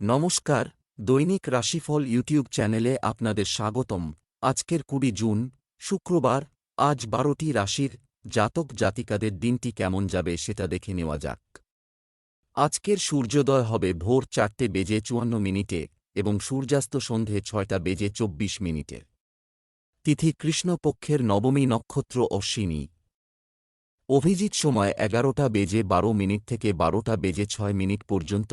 নমস্কার, দৈনিক রাশিফল ইউটিউব চ্যানেলে আপনাদের স্বাগতম। আজকের কুড়ি জুন, শুক্রবার, আজ বারোটি রাশির জাতক জাতিকাদের দিনটি কেমন যাবে সেটা দেখে নেওয়া যাক। আজকের সূর্যোদয় হবে ভোর চারটে বেজে চুয়ান্ন মিনিটে এবং সূর্যাস্ত সন্ধে ছয়টা বেজে চব্বিশ মিনিটে। তিথি কৃষ্ণপক্ষের নবমী নক্ষত্র অশ্বিনী। অভিজিৎ সময় এগারোটা বেজে বারো মিনিট থেকে বারোটা বেজে ছয় মিনিট পর্যন্ত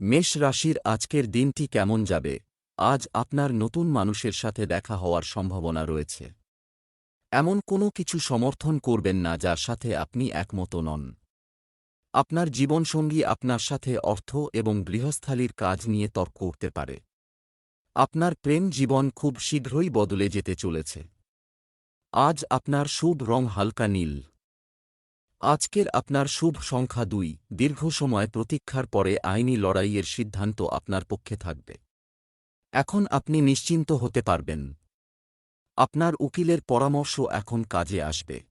মেষ রাশির আজকের দিনটি কেমন যাবে? আজ আপনার নতুন মানুষের সাথে দেখা হওয়ার সম্ভাবনা রয়েছে। এমন কোনো কিছু সমর্থন করবেন না যার সাথে আপনি একমত নন। আপনার জীবনসঙ্গী আপনার সাথে অর্থ এবং গৃহস্থালির কাজ নিয়ে তর্ক করতে পারে। আপনার প্রেম জীবন খুব শীঘ্রই বদলে যেতে চলেছে। আজ আপনার শুভ রং হালকা নীল। আজকের আপনার শুভ সংখ্যা দুই, দীর্ঘ সময় প্রতীক্ষার পরে আইনি লড়াইয়ের সিদ্ধান্ত আপনার পক্ষে থাকবে। এখন আপনি নিশ্চিন্ত হতে পারবেন। আপনার উকিলের পরামর্শ এখন কাজে আসবে।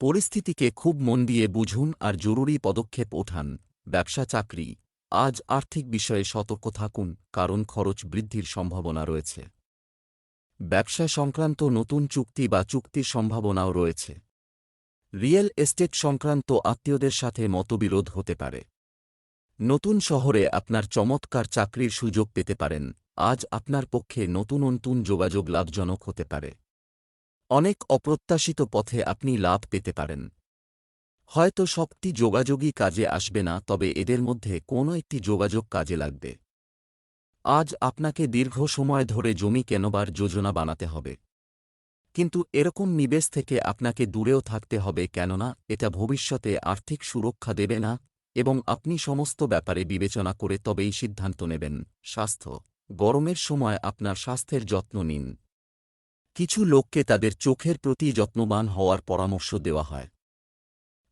পরিস্থিতিকে খুব মন দিয়ে বুঝুন আর জরুরি পদক্ষেপ ওঠান। ব্যবসা, চাকরি, আজ আর্থিক বিষয়ে সতর্ক থাকুন, কারণ খরচ বৃদ্ধির সম্ভাবনা রয়েছে। ব্যবসা সংক্রান্ত নতুন চুক্তি বা চুক্তির সম্ভাবনাও রয়েছে। রিয়েল এস্টেট সংক্রান্ত আত্মীয়দের সাথে মতবিরোধ হতে পারে। নতুন শহরে আপনার চমৎকার চাকরির সুযোগ পেতে পারেন, আজ আপনার পক্ষে নতুন নতুন যোগাযোগ লাভজনক হতে পারে। অনেক অপ্রত্যাশিত পথে আপনি লাভ পেতে পারেন। হয়তো সবটি যোগাযোগই কাজে আসবে না, তবে এদের মধ্যে কোনো একটি যোগাযোগ কাজে লাগবে। আজ আপনাকে দীর্ঘ সময় ধরে জমি কেনবার যোজনা বানাতে হবে। কিন্তু এরকম নিবেশ থেকে আপনাকে দূরেও থাকতে হবে কেননা এটা ভবিষ্যতে আর্থিক সুরক্ষা দেবে না এবং আপনি সমস্ত ব্যাপারে বিবেচনা করে তবেই সিদ্ধান্ত নেবেন। স্বাস্থ্য। গরমের সময় আপনার স্বাস্থ্যের যত্ন নিন। কিছু লোককে তাদের চোখের প্রতি যত্নবান হওয়ার পরামর্শ দেওয়া হয়।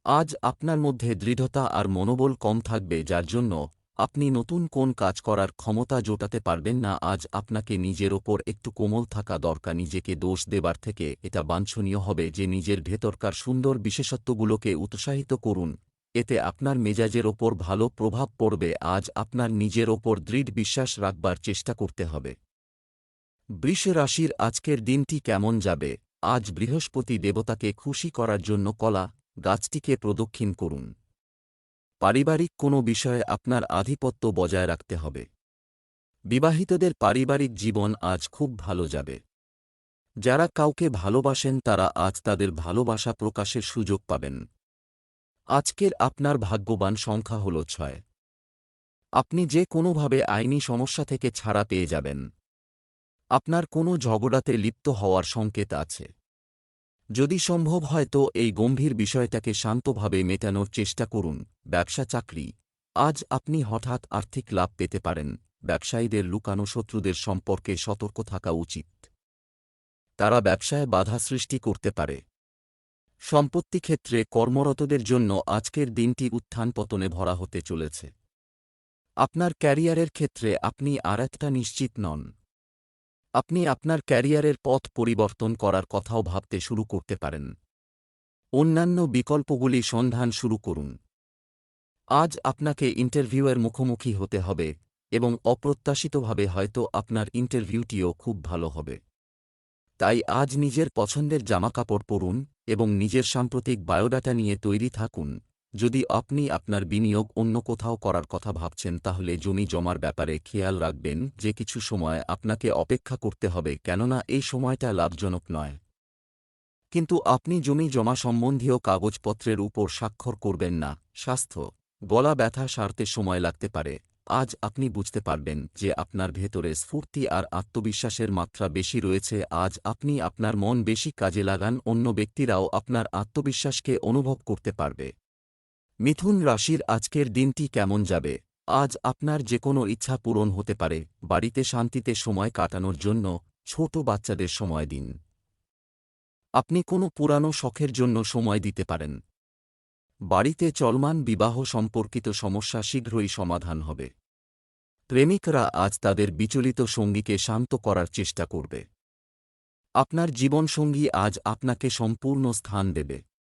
আজ আপনার মধ্যে দৃঢ়তা আর মনোবল কম থাকবে যার জন্য আপনি নতুন কোন কাজ করার ক্ষমতা জোটাতে পারবেন না, আজ আপনাকে নিজের ওপর একটু কোমল থাকা দরকার, নিজেকে দোষ দেবার থেকে এটা বাঞ্ছনীয় হবে যে নিজের ভেতরকার সুন্দর বিশেষত্বগুলোকে উৎসাহিত করুন। এতে আপনার মেজাজের ওপর ভালো প্রভাব পড়বে, আজ আপনার নিজের ওপর দৃঢ় বিশ্বাস রাখবার চেষ্টা করতে হবে। বৃষ রাশির আজকের দিনটি কেমন যাবে? আজ বৃহস্পতি দেবতাকে খুশি করার জন্য কলা গাছটিকে প্রদক্ষিণ করুন। পারিবারিক কোনো বিষয়ে আপনার আধিপত্য বজায় রাখতে হবে। বিবাহিতদের পারিবারিক জীবন আজ খুব ভালো যাবে। যারা কাউকে ভালোবাসেন, তারা আজ তাদের ভালোবাসা প্রকাশের সুযোগ পাবেন। আজকের আপনার ভাগ্যবান সংখ্যা হল ছয়। আপনি যে কোনোভাবে আইনি সমস্যা থেকে ছাড়া পেয়ে যাবেন। আপনার কোনো ঝগড়াতে লিপ্ত হওয়ার সংকেত আছে। যদি সম্ভব হয় তো এই গম্ভীর বিষয়টাকে শান্তভাবে মেটানোর চেষ্টা করুন, ব্যবসা চাকরি। আজ আপনি হঠাৎ আর্থিক লাভ পেতে পারেন, ব্যবসায়ীদের লুকানো শত্রুদের সম্পর্কে সতর্ক থাকা উচিত। তারা ব্যবসায় বাধা সৃষ্টি করতে পারে। সম্পত্তি ক্ষেত্রে কর্মরতদের জন্য আজকের দিনটি উত্থান পতনে ভরা হতে চলেছে। আপনার ক্যারিয়ারের ক্ষেত্রে আপনি আর একটা নিশ্চিত নন। আপনি আপনার ক্যারিয়ারের পথ পরিবর্তন করার কথাও ভাবতে শুরু করতে পারেন। অন্যান্য বিকল্পগুলি সন্ধান শুরু করুন। আজ আপনাকে ইন্টারভিউয়ের মুখোমুখি হতে হবে এবং অপ্রত্যাশিতভাবে হয়তো আপনার ইন্টারভিউটিও খুব ভালো হবে। তাই আজ নিজের পছন্দের জামাকাপড় পরুন এবং নিজের সাম্প্রতিক বায়োডাটা নিয়ে তৈরি থাকুন। যদি আপনি আপনার বিনিয়োগ অন্য কোথাও করার কথা ভাবছেন তাহলে জমি জমার ব্যাপারে খেয়াল রাখবেন যে কিছু সময় আপনাকে অপেক্ষা করতে হবে কেননা এই সময়টা লাভজনক নয়। কিন্তু আপনি জমি জমা সম্বন্ধীয় কাগজপত্রের উপর স্বাক্ষর করবেন না, স্বাস্থ্য, গলা ব্যথা সারতে সময় লাগতে পারে। আজ আপনি বুঝতে পারবেন যে আপনার ভেতরে স্ফূর্তি আর আত্মবিশ্বাসের মাত্রা বেশি রয়েছে, আজ আপনি আপনার মন বেশি কাজে লাগান, অন্য ব্যক্তিরাও আপনার আত্মবিশ্বাসকে অনুভব করতে পারবে। মিথুন রাশির আজকের দিনটি কেমন যাবে? আজ আপনার যে কোনো ইচ্ছা পূরণ হতে পারে, বাড়িতে শান্তিতে সময় কাটানোর জন্য, ছোট বাচ্চাদের সময় দিন। আপনি কোনো পুরানো শখের জন্য সময় দিতে পারেন। বাড়িতে চলমান বিবাহ সম্পর্কিত সমস্যা শীঘ্রই সমাধান হবে। প্রেমিকরা আজ তাদের বিচলিত সঙ্গীকে শান্ত করার চেষ্টা করবে। আপনার জীবনসঙ্গী আজ আপনাকে সম্পূর্ণ স্থান দেবে।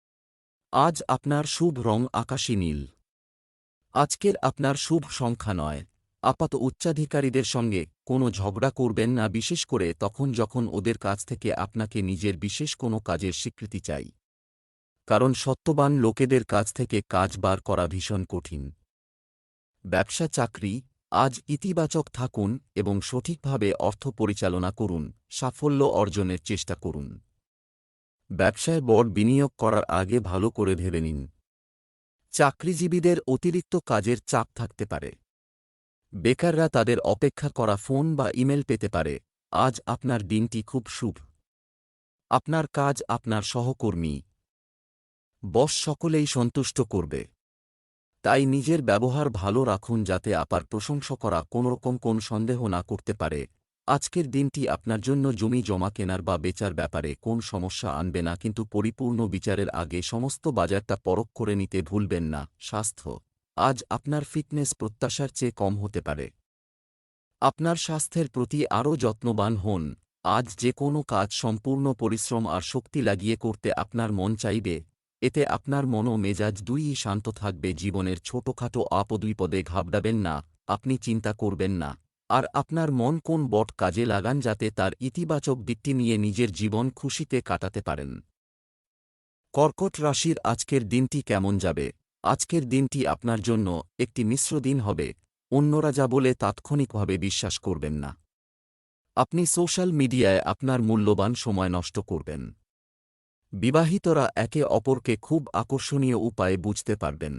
আজ আপনার শুভ রং আকাশী নীল। আজকের আপনার শুভ সংখ্যা নয়। আপাত উচ্চাধিকারীদের সঙ্গে কোনো ঝগড়া করবেন না, বিশেষ করে তখন যখন ওদের কাছ থেকে আপনাকে নিজের বিশেষ কোনো কাজের স্বীকৃতি চাই। কারণ সত্যবান লোকেদের কাছ থেকে কাজ বার করা ভীষণ কঠিন। ব্যবসা চাকরি, আজ ইতিবাচক থাকুন এবং সঠিকভাবে অর্থ পরিচালনা করুন, সাফল্য অর্জনের চেষ্টা করুন। ব্যবসায় বড় বিনিয়োগ করার আগে ভালো করে ভেবে নিন। চাকরিজীবীদের অতিরিক্ত কাজের চাপ থাকতে পারে। বেকাররা তাদের অপেক্ষা করা ফোন বা ইমেল পেতে পারে। আজ আপনার দিনটি খুব শুভ। আপনার কাজ আপনার সহকর্মী। বস সকলেই সন্তুষ্ট করবে। তাই নিজের ব্যবহার ভালো রাখুন যাতে আপার প্রশংসা করা কোনোরকম কোন সন্দেহ না করতে পারে। আজকের দিনটি আপনার জন্য জমি জমা কেনার বা বেচার ব্যাপারে কোন সমস্যা আনবে না, কিন্তু পরিপূর্ণ বিচারের আগে সমস্ত বাজারটা পরখ করে নিতে ভুলবেন না। স্বাস্থ্য। আজ আপনার ফিটনেস প্রত্যাশার চেয়ে কম হতে পারে। আপনার স্বাস্থ্যের প্রতি আরও যত্নবান হন। আজ যে কোনো কাজ সম্পূর্ণ পরিশ্রম আর শক্তি লাগিয়ে করতে আপনার মন চাইবে। এতে আপনার মন মেজাজ দুইই শান্ত থাকবে। জীবনের ছোটখাটো আপদুইপদে ঘাবড়াবেন না। আপনি চিন্তা করবেন না। আর আপনার মন কোন বট কাজে লাগান যাতে তার ইতিবাচক দিকটি নিয়ে নিজের জীবন খুশিতে কাটাতে পারেন। কর্কট রাশির আজকের দিনটি কেমন যাবে? আজকের দিনটি আপনার জন্য একটি মিশ্র দিন হবে, অন্যরা যা বলে তাৎক্ষণিকভাবে বিশ্বাস করবেন না। আপনি সোশ্যাল মিডিয়ায় আপনার মূল্যবান সময় নষ্ট করবেন। বিবাহিতরা একে অপরকে খুব আকর্ষণীয় উপায়ে বুঝতে পারবেন।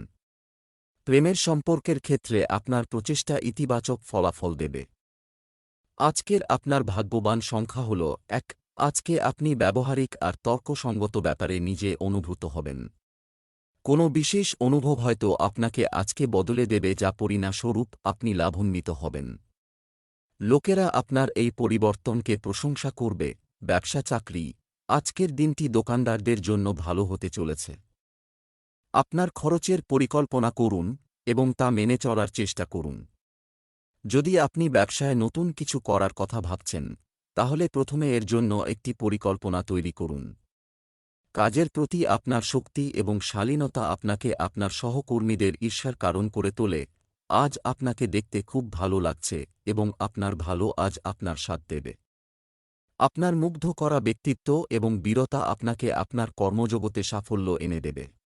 প্রেমের সম্পর্কের ক্ষেত্রে আপনার প্রচেষ্টা ইতিবাচক ফলাফল দেবে। আজকের আপনার ভাগ্যবান সংখ্যা হল এক। আজকে আপনি ব্যবহারিক আর তর্কসঙ্গত ব্যাপারে নিজে অনুভূত হবেন। কোনো বিশেষ অনুভব হয়তো আপনাকে আজকে বদলে দেবে যা পরিণাস্বরূপ আপনি লাভান্বিত হবেন। লোকেরা আপনার এই পরিবর্তনকে প্রশংসা করবে। ব্যবসা চাকরি। আজকের দিনটি দোকানদারদের জন্য ভালো হতে চলেছে। আপনার খরচের পরিকল্পনা করুন এবং তা মেনে চলার চেষ্টা করুন। যদি আপনি ব্যবসায় নতুন কিছু করার কথা ভাবছেন, তাহলে প্রথমে এর জন্য একটি পরিকল্পনা তৈরি করুন। কাজের প্রতি আপনার শক্তি এবং শালীনতা আপনাকে আপনার সহকর্মীদের ঈর্ষার কারণ করে তোলে। আজ আপনাকে দেখতে খুব ভালো লাগছে এবং আপনার ভালো আজ আপনার স্বাদ দেবে। আপনার মুগ্ধ করা ব্যক্তিত্ব এবং বীরতা আপনাকে আপনার কর্মজগতে সাফল্য এনে দেবে।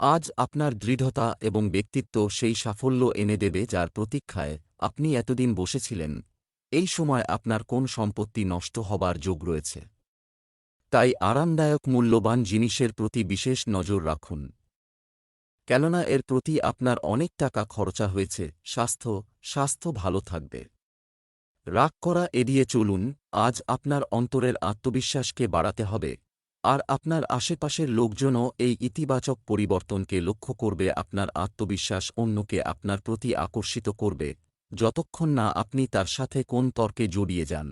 আজ আপনার দৃঢ়তা এবং ব্যক্তিত্ব সেই সাফল্য এনে দেবে যার প্রতীক্ষায় আপনি এতদিন বসেছিলেন। এই সময় আপনার কোন সম্পত্তি নষ্ট হবার যোগ রয়েছে। তাই আরামদায়ক মূল্যবান জিনিসের প্রতি বিশেষ নজর রাখুন। কেননা এর প্রতি আপনার অনেক টাকা খরচা হয়েছে, স্বাস্থ্য স্বাস্থ্য ভালো থাকবে। রাগ করা এড়িয়ে চলুন, আজ আপনার অন্তরের আত্মবিশ্বাসকে বাড়াতে হবে। আর আপনার আশেপাশের লোকজনও এই ইতিবাচক পরিবর্তনকে লক্ষ্য করবে, আপনার আত্মবিশ্বাস অন্যকে আপনার প্রতি আকর্ষিত করবে, যতক্ষণ না আপনি তার সাথে কোন তর্কে জড়িয়ে যান।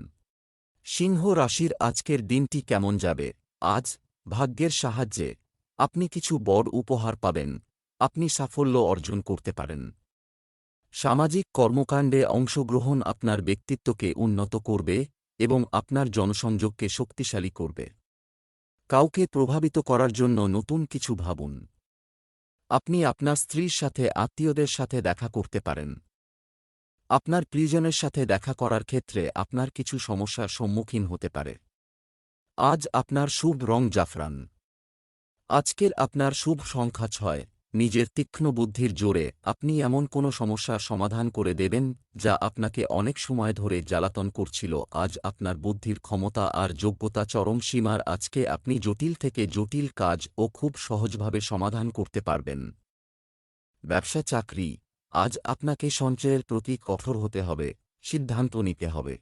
সিংহ রাশির আজকের দিনটি কেমন যাবে? আজ ভাগ্যের সাহায্যে আপনি কিছু বড় উপহার পাবেন, আপনি সাফল্য অর্জন করতে পারেন। সামাজিক কর্মকাণ্ডে অংশগ্রহণ আপনার ব্যক্তিত্বকে উন্নত করবে এবং আপনার জনসংযোগকে শক্তিশালী করবে। কাউকে প্রভাবিত করার জন্য নতুন কিছু ভাবুন। আপনি আপনার স্ত্রীর সাথে, আত্মীয়দের সাথে দেখা করতে পারেন। আপনার প্রিয়জনের সাথে দেখা করার ক্ষেত্রে আপনার কিছু সমস্যার সম্মুখীন হতে পারে। আজ আপনার শুভ রং জাফরান। আজকের আপনার শুভ সংখ্যা ছয়। নিজের তীক্ষ্ণ বুদ্ধির জোরে আপনি এমন কোনো সমস্যার সমাধান করে দেবেন, যা আপনাকে অনেক সময় ধরে জ্বালাতন করছিল। আজ আপনার বুদ্ধির ক্ষমতা আর যোগ্যতা চরম সীমার। আজকে আপনি জটিল থেকে জটিল কাজ ও খুব সহজভাবে সমাধান করতে পারবেন। ব্যবসা চাকরি। আজ আপনাকে সঞ্চয়ের প্রতি কঠোর হতে হবে, সিদ্ধান্ত নিতে হবে।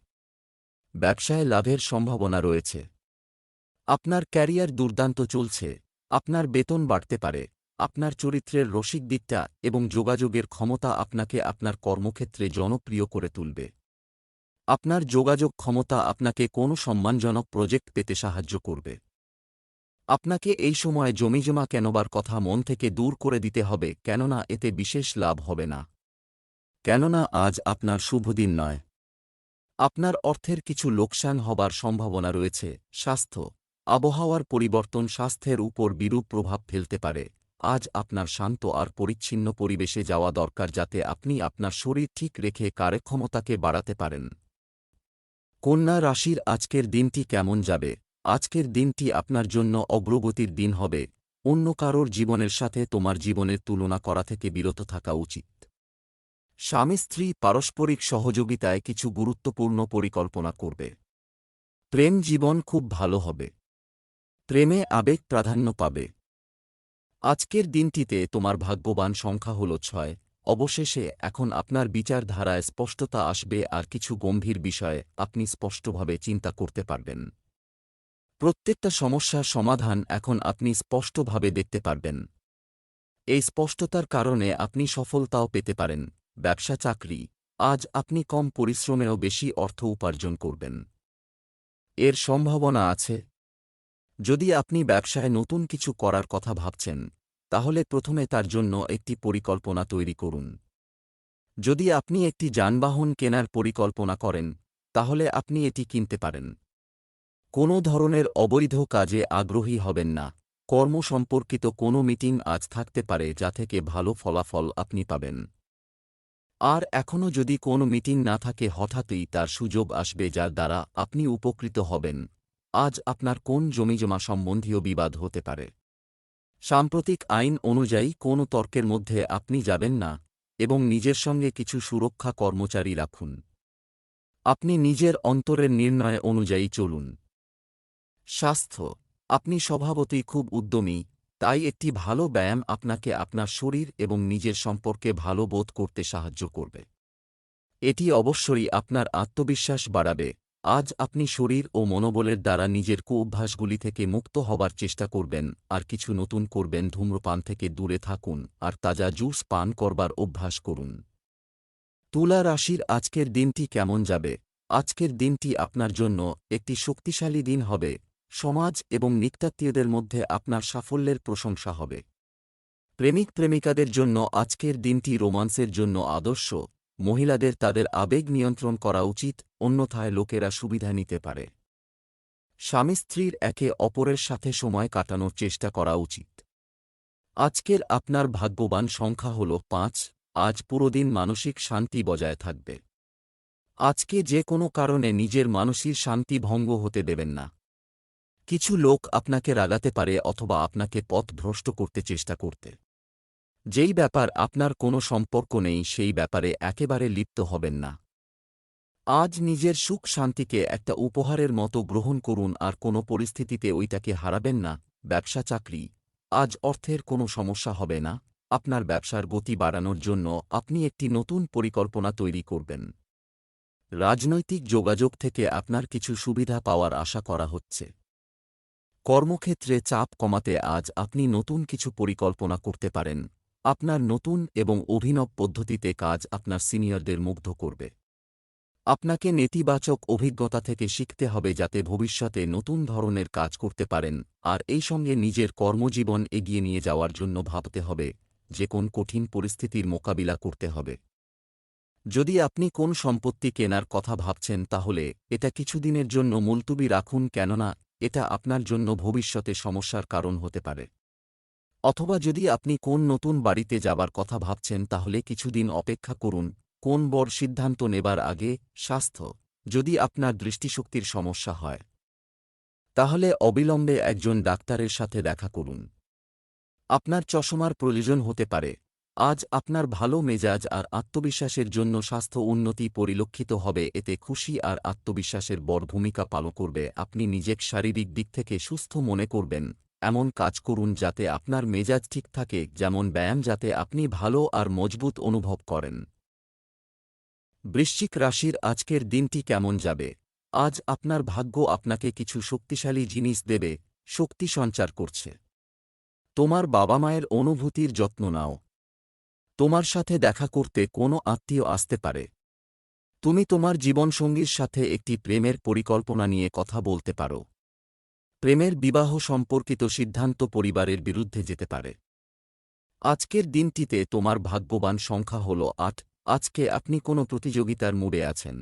ব্যবসায় লাভের সম্ভাবনা রয়েছে। আপনার ক্যারিয়ার দুর্দান্ত চলছে। আপনার বেতন বাড়তে পারে। আপনার চরিত্রের রসিক দিকটা এবং যোগাযোগের ক্ষমতা আপনাকে আপনার কর্মক্ষেত্রে জনপ্রিয় করে তুলবে। আপনার যোগাযোগ ক্ষমতা আপনাকে কোনো সম্মানজনক প্রজেক্ট পেতে সাহায্য করবে। আপনাকে এই সময় জমিজমা কেনবার কথা মন থেকে দূর করে দিতে হবে, কেননা এতে বিশেষ লাভ হবে না। কেননা আজ আপনার শুভদিন নয়। আপনার অর্থের কিছু লোকসান হবার সম্ভাবনা রয়েছে, স্বাস্থ্য, আবহাওয়ার পরিবর্তন স্বাস্থ্যের উপর বিরূপ প্রভাব ফেলতে পারে। আজ আপনার শান্ত আর পরিচ্ছিন্ন পরিবেশে যাওয়া দরকার যাতে আপনি আপনার শরীর ঠিক রেখে কার্যক্ষমতাকে বাড়াতে পারেন। কন্যা রাশির আজকের দিনটি কেমন যাবে? আজকের দিনটি আপনার জন্য অগ্রগতির দিন হবে। অন্য কারোর জীবনের সাথে তোমার জীবনের তুলনা করা থেকে বিরত থাকা উচিত। স্বামী স্ত্রী পারস্পরিক সহযোগিতায় কিছু গুরুত্বপূর্ণ পরিকল্পনা করবে। প্রেম জীবন খুব ভালো হবে। প্রেমে আবেগ প্রাধান্য পাবে। আজকের দিনটিতে তোমার ভাগ্যবান সংখ্যা হল ছয়। অবশেষে এখন আপনার বিচারধারায় স্পষ্টতা আসবে আর কিছু গম্ভীর বিষয়ে আপনি স্পষ্টভাবে চিন্তা করতে পারবেন। প্রত্যেকটা সমস্যার সমাধান এখন আপনি স্পষ্টভাবে দেখতে পারবেন। এই স্পষ্টতার কারণে আপনি সফলতাও পেতে পারেন। ব্যবসা, চাকরি, আজ আপনি কম পরিশ্রমেও বেশি অর্থ উপার্জন করবেন। এর সম্ভাবনা আছে যদি আপনি ব্যবসায় নতুন কিছু করার কথা ভাবছেন, তাহলে প্রথমে তার জন্য একটি পরিকল্পনা তৈরি করুন। যদি আপনি একটি যানবাহন কেনার পরিকল্পনা করেন, তাহলে আপনি এটি কিনতে পারেন। কোনো ধরনের অবৈধ কাজে আগ্রহী হবেন না। কর্ম সম্পর্কিত কোনো মিটিং আজ থাকতে পারে যা থেকে ভালো ফলাফল আপনি পাবেন। আর এখনও যদি কোনো মিটিং না থাকে, হঠাৎই তার সুযোগ আসবে যার দ্বারা আপনি উপকৃত হবেন। আজ আপনার কোন জমিজমা সম্বন্ধীয় বিবাদ হতে পারে? সাম্প্রতিক আইন অনুযায়ী কোনো তর্কের মধ্যে আপনি যাবেন না এবং নিজের সঙ্গে কিছু সুরক্ষা কর্মচারী রাখুন। আপনি নিজের অন্তরের নির্ণয় অনুযায়ী চলুন। স্বাস্থ্য, আপনি স্বভাবতই খুব উদ্যমী, তাই একটি ভালো ব্যায়াম আপনাকে আপনার শরীর এবং নিজের সম্পর্কে ভালো বোধ করতে সাহায্য করবে। এটি অবশ্যই আপনার আত্মবিশ্বাস বাড়াবে। আজ আপনি শরীর ও মনোবলের দ্বারা নিজের কুঅভ্যাসগুলি থেকে মুক্ত হবার চেষ্টা করবেন, আর কিছু নতুন করবেন, ধূম্রপান থেকে দূরে থাকুন, আর তাজা জুস পান করবার অভ্যাস করুন। তুলা রাশির আজকের দিনটি কেমন যাবে? আজকের দিনটি আপনার জন্য একটি শক্তিশালী দিন হবে। সমাজ এবং নিত্যাত্মীয়দের মধ্যে আপনার সাফল্যের প্রশংসা হবে। প্রেমিক প্রেমিকাদের জন্য আজকের দিনটি রোমান্সের জন্য আদর্শ। মহিলাদের তাদের আবেগ নিয়ন্ত্রণ করা উচিত অন্যথায় লোকেরা সুবিধা নিতে পারে। স্বামী স্ত্রীর একে অপরের সাথে সময় কাটানোর চেষ্টা করা উচিত। আজকের আপনার ভাগ্যবান সংখ্যা হল পাঁচ, আজ পুরোদিন মানসিক শান্তি বজায় থাকবে। আজকে যে কোনো কারণে নিজের মানসিক শান্তি ভঙ্গ হতে দেবেন না। কিছু লোক আপনাকে রাগাতে পারে অথবা আপনাকে পথ ভ্রষ্ট করতে চেষ্টা করতে। যেই ব্যাপার আপনার কোনো সম্পর্ক নেই, সেই ব্যাপারে একেবারে লিপ্ত হবেন না। আজ নিজের সুখ শান্তিকে একটা উপহারের মতো গ্রহণ করুন আর কোনো পরিস্থিতিতে ওইটাকে হারাবেন না, ব্যবসা চাকরি। আজ অর্থের কোনো সমস্যা হবে না, আপনার ব্যবসার গতি বাড়ানোর জন্য আপনি একটি নতুন পরিকল্পনা তৈরি করবেন। রাজনৈতিক যোগাযোগ থেকে আপনার কিছু সুবিধা পাওয়ার আশা করা হচ্ছে। কর্মক্ষেত্রে চাপ কমাতে আজ আপনি নতুন কিছু পরিকল্পনা করতে পারেন। আপনার নতুন এবং অভিনব পদ্ধতিতে কাজ আপনার সিনিয়রদের মুগ্ধ করবে। আপনাকে নেতিবাচক অভিজ্ঞতা থেকে শিখতে হবে যাতে ভবিষ্যতে নতুন ধরনের কাজ করতে পারেন, আর এই সঙ্গে নিজের কর্মজীবন এগিয়ে নিয়ে যাওয়ার জন্য ভাবতে হবে, যে কোন কঠিন পরিস্থিতির মোকাবিলা করতে হবে। যদি আপনি কোন সম্পত্তি কেনার কথা ভাবছেন, তাহলে এটা কিছুদিনের জন্য মুলতুবি রাখুন কেননা এটা আপনার জন্য ভবিষ্যতে সমস্যার কারণ হতে পারে। অথবা যদি আপনি কোন নতুন বাড়িতে যাবার কথা ভাবছেন, তাহলে কিছুদিন অপেক্ষা করুন কোন বড় সিদ্ধান্ত নেবার আগে স্বাস্থ্য, যদি আপনার দৃষ্টিশক্তির সমস্যা হয়। তাহলে অবিলম্বে একজন ডাক্তারের সাথে দেখা করুন। আপনার চশমার প্রয়োজন হতে পারে। আজ আপনার ভালো মেজাজ আর আত্মবিশ্বাসের জন্য স্বাস্থ্য উন্নতি পরিলক্ষিত হবে, এতে খুশি আর আত্মবিশ্বাসের বড় ভূমিকা পালন করবে। আপনি নিজেক শারীরিক দিক থেকে সুস্থ মনে করবেন। এমন কাজ করুন যাতে আপনার মেজাজ ঠিক থাকে, যেমন ব্যায়াম, যাতে আপনি ভালো আর মজবুত অনুভব করেন। বৃশ্চিক রাশির আজকের দিনটি কেমন যাবে? আজ আপনার ভাগ্য আপনাকে কিছু শক্তিশালী জিনিস দেবে, শক্তি সঞ্চার করছে। তোমার বাবা মায়ের অনুভূতির যত্ন নাও। তোমার সাথে দেখা করতে কোনো আত্মীয় আসতে পারে। তুমি তোমার জীবনসঙ্গীর সাথে একটি প্রেমের পরিকল্পনা নিয়ে কথা বলতে পারো। প্রেমের বিবাহ সম্পর্কিত সিদ্ধান্ত পরিবারের বিরুদ্ধে যেতে পারে। আজকের দিনটিতে তোমার ভাগ্যবান সংখ্যা হল আট। আজকে আপনি কোনো প্রতিযোগিতার মুডে আছেন।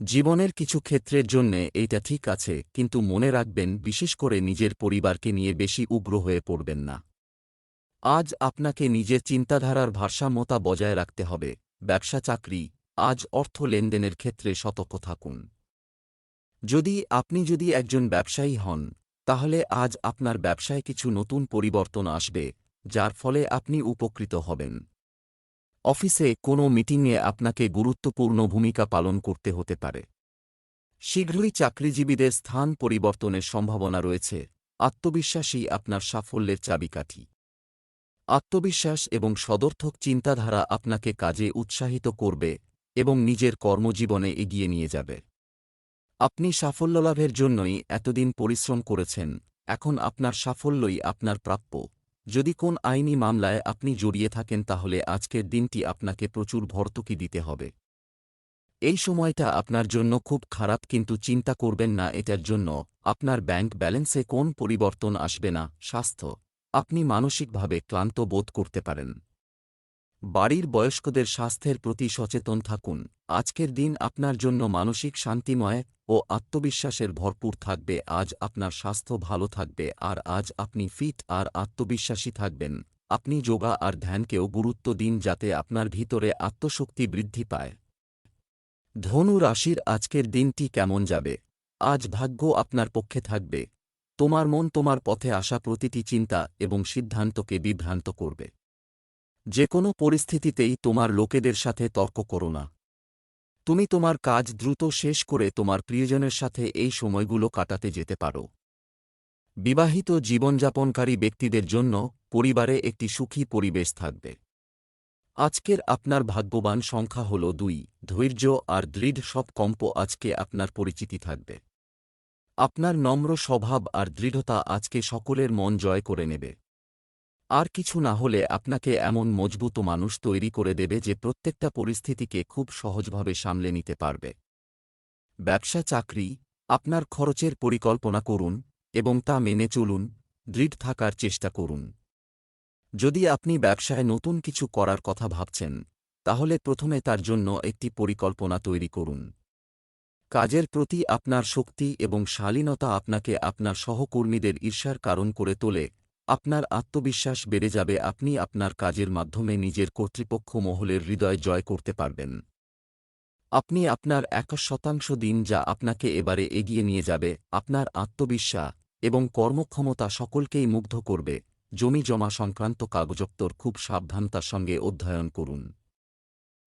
জীবনের কিছু ক্ষেত্রের জন্যে এইটা ঠিক আছে, কিন্তু মনে রাখবেন, বিশেষ করে নিজের পরিবারকে নিয়ে বেশি উগ্র হয়ে পড়বেন না। আজ আপনাকে নিজের চিন্তাধারার ভারসাম্যতা বজায় রাখতে হবে। ব্যবসা, চাকরি, আজ অর্থ লেনদেনের ক্ষেত্রে সতর্ক থাকুন। যদি আপনি যদি একজন ব্যবসায়ী হন, তাহলে আজ আপনার ব্যবসায় কিছু নতুন পরিবর্তন আসবে, যার ফলে আপনি উপকৃত হবেন। অফিসে কোনো মিটিংয়ে আপনাকে গুরুত্বপূর্ণ ভূমিকা পালন করতে হতে পারে। শীঘ্রই চাকরিজীবীদের স্থান পরিবর্তনের সম্ভাবনা রয়েছে। আত্মবিশ্বাসী আপনার সাফল্যের চাবিকাঠি। আত্মবিশ্বাস এবং সদর্থক চিন্তাধারা আপনাকে কাজে উৎসাহিত করবে এবং নিজের কর্মজীবনে এগিয়ে নিয়ে যাবে। আপনি সাফল্য লাভের জন্যই এতদিন পরিশ্রম করেছেন, এখন আপনার সাফল্যই আপনার প্রাপ্য। যদি কোন আইনি মামলায় আপনি জড়িয়ে থাকেন তাহলে আজকের দিনটি আপনাকে প্রচুর ভর্তুকি দিতে হবে। এই সময়টা আপনার জন্য খুব খারাপ কিন্তু চিন্তা করবেন না এটার জন্য আপনার ব্যাংক ব্যালেন্সে কোন পরিবর্তন আসবে না, স্বাস্থ্য। আপনি মানসিকভাবে ক্লান্ত বোধ করতে পারেন। বাড়ির বয়স্কদের স্বাস্থ্যের প্রতি সচেতন থাকুন। আজকের দিন আপনার জন্য মানসিক শান্তিময় ও আত্মবিশ্বাসের ভরপুর থাকবে। আজ আপনার স্বাস্থ্য ভালো থাকবে আর আজ আপনি ফিট আর আত্মবিশ্বাসী থাকবেন। আপনি যোগা আর ধ্যানকেও গুরুত্ব দিন যাতে আপনার ভিতরে আত্মশক্তি বৃদ্ধি পায়। ধনু রাশির আজকের দিনটি কেমন যাবে? আজ ভাগ্য আপনার পক্ষে থাকবে। তোমার মন তোমার পথে আসা প্রতিটি চিন্তা এবং সিদ্ধান্তকে বিভ্রান্ত করবে। যে কোনো পরিস্থিতিতেই তোমার লোকেদের সাথে তর্ক করো না। তুমি তোমার কাজ দ্রুত শেষ করে তোমার প্রিয়জনের সাথে এই সময়গুলো কাটাতে যেতে পারো। বিবাহিত জীবনযাপনকারী ব্যক্তিদের জন্য পরিবারে একটি সুখী পরিবেশ থাকবে। আজকের আপনার ভাগ্যবান সংখ্যা হল দুই, ধৈর্য আর দৃঢ় কম্প আজকে আপনার পরিচিতি থাকবে। আপনার নম্র স্বভাব আর দৃঢ়তা আজকে সকলের মন জয় করে নেবে। আর কিছু না হলে আপনাকে এমন মজবুত মানুষ তৈরি করে দেবে যে প্রত্যেকটা পরিস্থিতিকে খুব সহজভাবে সামলে নিতে পারবে। ব্যবসা চাকরি, আপনার খরচের পরিকল্পনা করুন এবং তা মেনে চলুন, দৃঢ় থাকার চেষ্টা করুন। যদি আপনি ব্যবসায় নতুন কিছু করার কথা ভাবছেন, তাহলে প্রথমে তার জন্য একটি পরিকল্পনা তৈরি করুন। কাজের প্রতি আপনার শক্তি এবং শালীনতা আপনাকে আপনার সহকর্মীদের ঈর্ষার কারণ করে তোলে আপনার আত্মবিশ্বাস বেড়ে যাবে, আপনি আপনার কাজের মাধ্যমে নিজের কর্তৃপক্ষ মহলের হৃদয় জয় করতে পারবেন। আপনি আপনার এক শতাংশ দিন যা আপনাকে এবারে এগিয়ে নিয়ে যাবে, আপনার আত্মবিশ্বাস এবং কর্মক্ষমতা সকলকেই মুগ্ধ করবে। জমি জমা সংক্রান্ত কাগজপত্র খুব সাবধানতার সঙ্গে অধ্যয়ন করুন।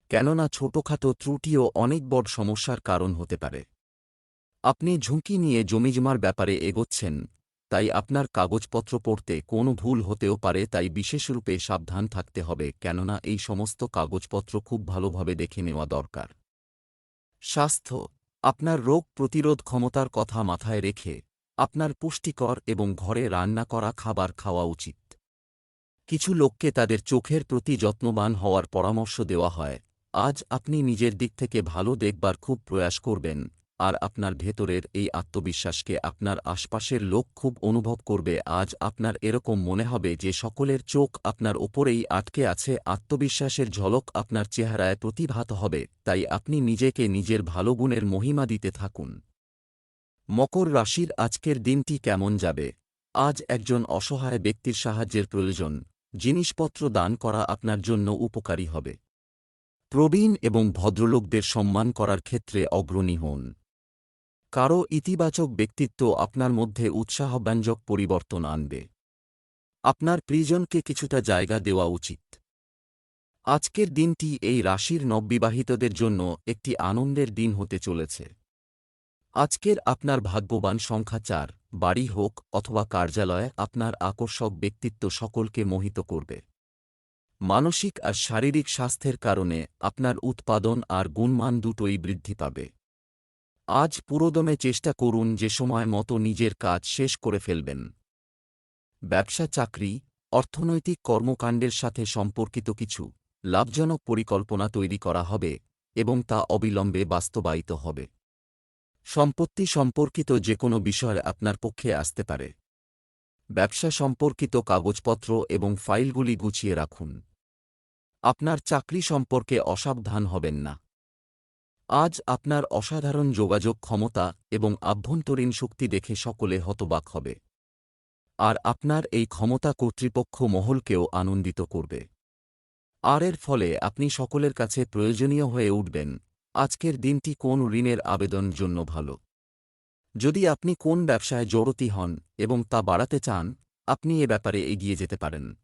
কেননা ছোটখাটো ত্রুটিও অনেক বড় সমস্যার কারণ হতে পারে। আপনি ঝুঁকি নিয়ে জমিজমার ব্যাপারে এগোচ্ছেন তাই আপনার কাগজপত্র পড়তে কোনো ভুল হতেও পারে, তাই বিশেষরূপে সাবধান থাকতে হবে, কেননা এই সমস্ত কাগজপত্র খুব ভালোভাবে দেখে নেওয়া দরকার। স্বাস্থ্য, আপনার রোগ প্রতিরোধ ক্ষমতার কথা মাথায় রেখে আপনার পুষ্টিকর এবং ঘরে রান্না করা খাবার খাওয়া উচিত। কিছু লোককে তাদের চোখের প্রতি যত্নবান হওয়ার পরামর্শ দেওয়া হয়। আজ আপনি নিজের দিক থেকে ভালো দেখবার খুব প্রয়াস করবেন। আর আপনার ভেতরের এই আত্মবিশ্বাসকে আপনার আশপাশের লোক খুব অনুভব করবে। আজ আপনার এরকম মনে হবে যে সকলের চোখ আপনার ওপরেই আটকে আছে, আত্মবিশ্বাসের ঝলক আপনার চেহারায় প্রতিভাত হবে, তাই আপনি নিজেকে নিজের ভালো গুণের মহিমা দিতে থাকুন। মকর রাশির আজকের দিনটি কেমন যাবে? আজ একজন অসহায় ব্যক্তির সাহায্যের প্রয়োজন, জিনিসপত্র দান করা আপনার জন্য উপকারী হবে। প্রবীণ এবং ভদ্রলোকদের সম্মান করার ক্ষেত্রে অগ্রণী হন। কারও ইতিবাচক ব্যক্তিত্ব আপনার মধ্যে উৎসাহব্যঞ্জক পরিবর্তন আনবে। আপনার প্রিজনকে কিছুটা জায়গা দেওয়া উচিত। আজকের দিনটি এই রাশির নববিবাহিতদের জন্য একটি আনন্দের দিন হতে চলেছে। আজকের আপনার ভাগ্যবান সংখ্যা চার, বাড়ি হোক অথবা কার্যালয়ে আপনার আকর্ষক ব্যক্তিত্ব সকলকে মোহিত করবে। মানসিক আর শারীরিক স্বাস্থ্যের কারণে আপনার উৎপাদন আর গুণমান দুটোই বৃদ্ধি পাবে। আজ পুরোদমে চেষ্টা করুন যে সময় মতো নিজের কাজ শেষ করে ফেলবেন। ব্যবসা, চাকরি, অর্থনৈতিক কর্মকাণ্ডের সাথে সম্পর্কিত কিছু লাভজনক পরিকল্পনা তৈরি করা হবে এবং তা অবিলম্বে বাস্তবায়িত হবে। সম্পত্তি সম্পর্কিত যে কোনো বিষয় আপনার পক্ষে আসতে পারে। ব্যবসা সম্পর্কিত কাগজপত্র এবং ফাইলগুলি গুছিয়ে রাখুন। আপনার চাকরি সম্পর্কে অসাবধান হবেন না। আজ আপনার অসাধারণ যোগাযোগ ক্ষমতা এবং আভ্যন্তরীণ শক্তি দেখে সকলে হতবাক হবে। আর আপনার এই ক্ষমতা কর্তৃপক্ষ মহলকেও আনন্দিত করবে। আর এর ফলে আপনি সকলের কাছে প্রয়োজনীয় হয়ে উঠবেন, আজকের দিনটি কোন ঋণের আবেদন জন্য ভালো? যদি আপনি কোন ব্যবসায় জড়তি হন এবং তা বাড়াতে চান, আপনি এ ব্যাপারে এগিয়ে যেতে পারেন।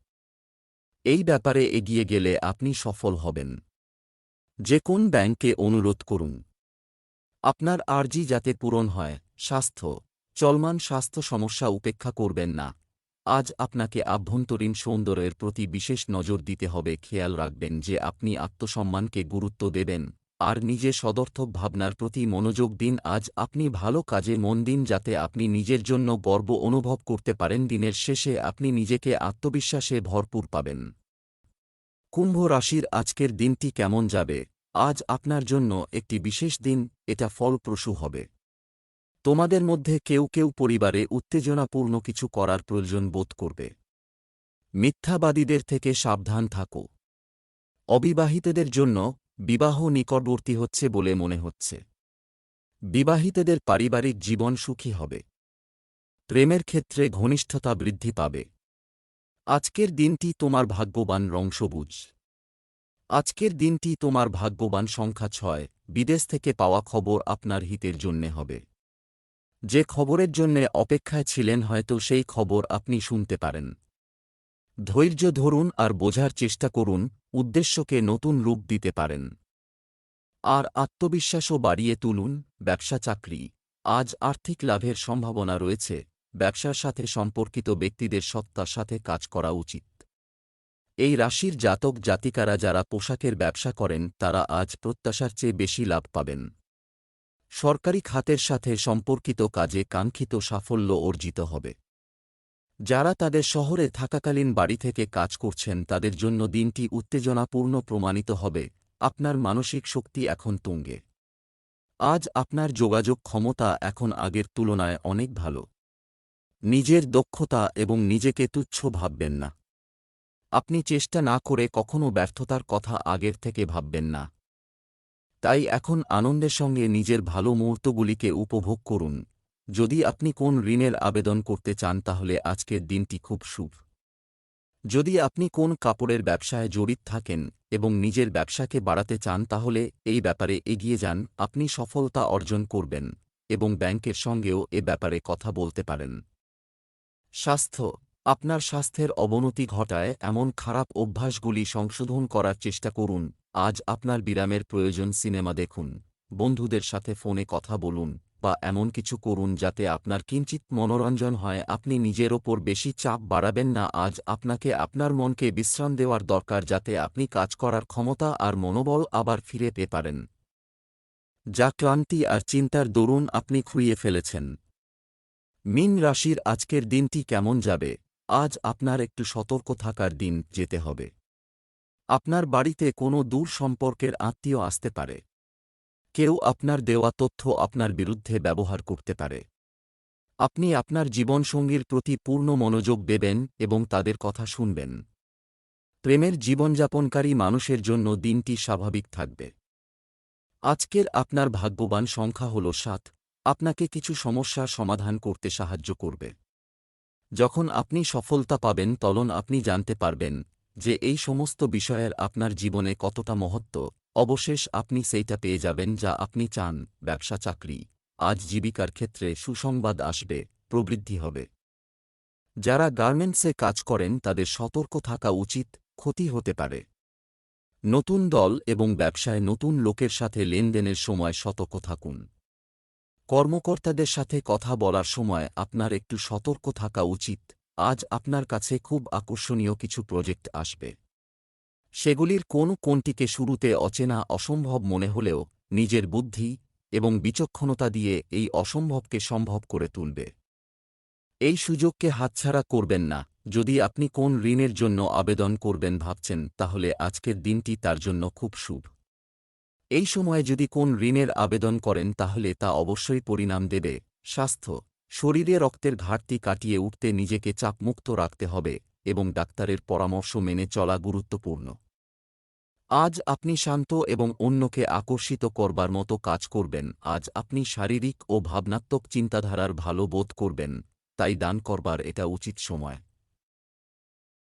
এই ব্যাপারে এগিয়ে গেলে আপনি সফল হবেন। যে কোন ব্যাংকে অনুরোধ করুন। আপনার আর্জি যাতে পূরণ হয়, স্বাস্থ্য, চলমান স্বাস্থ্য সমস্যা উপেক্ষা করবেন না। আজ আপনাকে আভ্যন্তরীণ সৌন্দর্যের প্রতি বিশেষ নজর দিতে হবে, খেয়াল রাখবেন যে আপনি আত্মসম্মানকে গুরুত্ব দেবেন। আর নিজে সদর্থক ভাবনার প্রতি মনোযোগ দিন, আজ আপনি ভালো কাজে মন দিন যাতে আপনি নিজের জন্য গর্ব অনুভব করতে পারেন, দিনের শেষে আপনি নিজেকে আত্মবিশ্বাসে ভরপুর পাবেন। কুম্ভ রাশির আজকের দিনটি কেমন যাবে? আজ আপনার জন্য একটি বিশেষ দিন, এটা ফলপ্রসূ হবে। তোমাদের মধ্যে কেউ কেউ পরিবারে উত্তেজনাপূর্ণ কিছু করার প্রয়োজন বোধ করবে। মিথ্যাবাদীদের থেকে সাবধান থাকো। অবিবাহিতদের জন্য বিবাহ নিকটবর্তী হচ্ছে বলে মনে হচ্ছে। বিবাহিতদের পারিবারিক জীবন সুখী হবে। প্রেমের ক্ষেত্রে ঘনিষ্ঠতা বৃদ্ধি পাবে। আজকের দিনটি তোমার ভাগ্যবান রং সবুজ আজকের দিনটি তোমার ভাগ্যবান সংখ্যা ছয়। বিদেশ থেকে পাওয়া খবর আপনার হিতের জন্যে হবে। যে খবরের জন্যে অপেক্ষায় ছিলেন হয়তো সেই খবর আপনি শুনতে পারেন। ধৈর্য ধরুন আর বোঝার চেষ্টা করুন, উদ্দেশ্যকে নতুন রূপ দিতে পারেন। আর আত্মবিশ্বাসও বাড়িয়ে তুলুন, ব্যবসা চাকরি। আজ আর্থিক লাভের সম্ভাবনা রয়েছে, ব্যবসার সাথে সম্পর্কিত ব্যক্তিদের সত্তার সাথে কাজ করা উচিত। এই রাশির জাতক জাতিকারা যারা পোশাকের ব্যবসা করেন, তারা আজ প্রত্যাশার চেয়ে বেশি লাভ পাবেন। সরকারি খাতের সাথে সম্পর্কিত কাজে কাঙ্ক্ষিত সাফল্য অর্জিত হবে। যারা তাদের শহরে থাকাকালীন বাড়ি থেকে কাজ করছেন, তাদের জন্য দিনটি উত্তেজনাপূর্ণ প্রমাণিত হবে। আপনার মানসিক শক্তি এখন তুঙ্গে। আজ আপনার যোগাযোগ ক্ষমতা এখন আগের তুলনায় অনেক ভালো। নিজের দক্ষতা এবং নিজেকে তুচ্ছ ভাববেন না। আপনি চেষ্টা না করে কখনও ব্যর্থতার কথা আগের থেকে ভাববেন না। তাই এখন আনন্দের সঙ্গে নিজের ভালো মুহূর্তগুলিকে উপভোগ করুন। যদি আপনি কোন ঋণের আবেদন করতে চান তাহলে আজকের দিনটি খুব শুভ। যদি আপনি কোন কাপড়ের ব্যবসায় জড়িত থাকেন এবং নিজের ব্যবসাকে বাড়াতে চান তাহলে এই ব্যাপারে এগিয়ে যান, আপনি সফলতা অর্জন করবেন এবং ব্যাংকের সঙ্গেও এ ব্যাপারে কথা বলতে পারেন। স্বাস্থ্য আপনার স্বাস্থ্যের অবনতি ঘটায় এমন খারাপ অভ্যাসগুলি সংশোধন করার চেষ্টা করুন। আজ আপনার বিরামের প্রয়োজন সিনেমা দেখুন। বন্ধুদের সাথে ফোনে কথা বলুন বা এমন কিছু করুন যাতে আপনার কিঞ্চিত মনোরঞ্জন হয়। আপনি নিজের ওপর বেশি চাপ বাড়াবেন না। আজ আপনাকে আপনার মনকে বিশ্রাম দেওয়ার দরকার যাতে আপনি কাজ করার ক্ষমতা আর মনোবল আবার ফিরে পেতে পারেন। যা ক্লান্তি আর চিন্তার দরুন আপনি খুইয়ে ফেলেছেন। মিন রাশির আজকের দিনটি কেমন যাবে? আজ আপনার একটু সতর্ক থাকার দিন যেতে হবে। আপনার বাড়িতে কোনো দূর সম্পর্কের আত্মীয় আসতে পারে। কেউ আপনার দেওয়া তথ্য আপনার বিরুদ্ধে ব্যবহার করতে পারে। আপনি আপনার জীবনসঙ্গীর প্রতি পূর্ণ মনোযোগ দেবেন এবং তাদের কথা শুনবেন। প্রেমের জীবনযাপনকারী মানুষের জন্য দিনটি স্বাভাবিক থাকবে। আজকের আপনার ভাগ্যবান সংখ্যা হল সাত। আপনাকে কিছু সমস্যার সমাধান করতে সাহায্য করবে। যখন আপনি সফলতা পাবেন, তখন আপনি জানতে পারবেন যে এই সমস্ত বিষয়ের আপনার জীবনে কতটা মহত্ব। অবশেষ আপনি সেইটা পেয়ে যাবেন যা আপনি চান, ব্যবসা, চাকরি। আজ জীবিকার ক্ষেত্রে সুসংবাদ আসবে, প্রবৃদ্ধি হবে। যারা গার্মেন্টসে কাজ করেন, তাদের সতর্ক থাকা উচিত, ক্ষতি হতে পারে। নতুন দল এবং ব্যবসায় নতুন লোকের সাথে লেনদেনের সময় সতর্ক থাকুন। কর্মকর্তাদের সাথে কথা বলার সময় আপনার একটু সতর্ক থাকা উচিত। আজ আপনার কাছে খুব আকর্ষণীয় কিছু প্রজেক্ট আসবে। সেগুলির কোন কোনটিকে শুরুতে অচেনা অসম্ভব মনে হলেও নিজের বুদ্ধি এবং বিচক্ষণতা দিয়ে এই অসম্ভবকে সম্ভব করে তুলবে। এই সুযোগকে হাতছাড়া করবেন না। যদি আপনি কোন ঋণের জন্য আবেদন করবেন ভাবছেন, তাহলে আজকের দিনটি তার জন্য খুব শুভ। এই সময়ে যদি কোন ঋণের আবেদন করেন তাহলে তা অবশ্যই পরিণাম দেবে। স্বাস্থ্য। শরীরে রক্তের ঘাটতি কাটিয়ে উঠতে নিজেকে চাপমুক্ত রাখতে হবে এবং ডাক্তারের পরামর্শ মেনে চলা গুরুত্বপূর্ণ। আজ আপনি শান্ত এবং অন্যকে আকর্ষিত করবার মতো কাজ করবেন। আজ আপনি শারীরিক ও ভাবনাত্মক চিন্তাধারার ভালো বোধ করবেন। তাই দান করবার এটা উচিত সময়।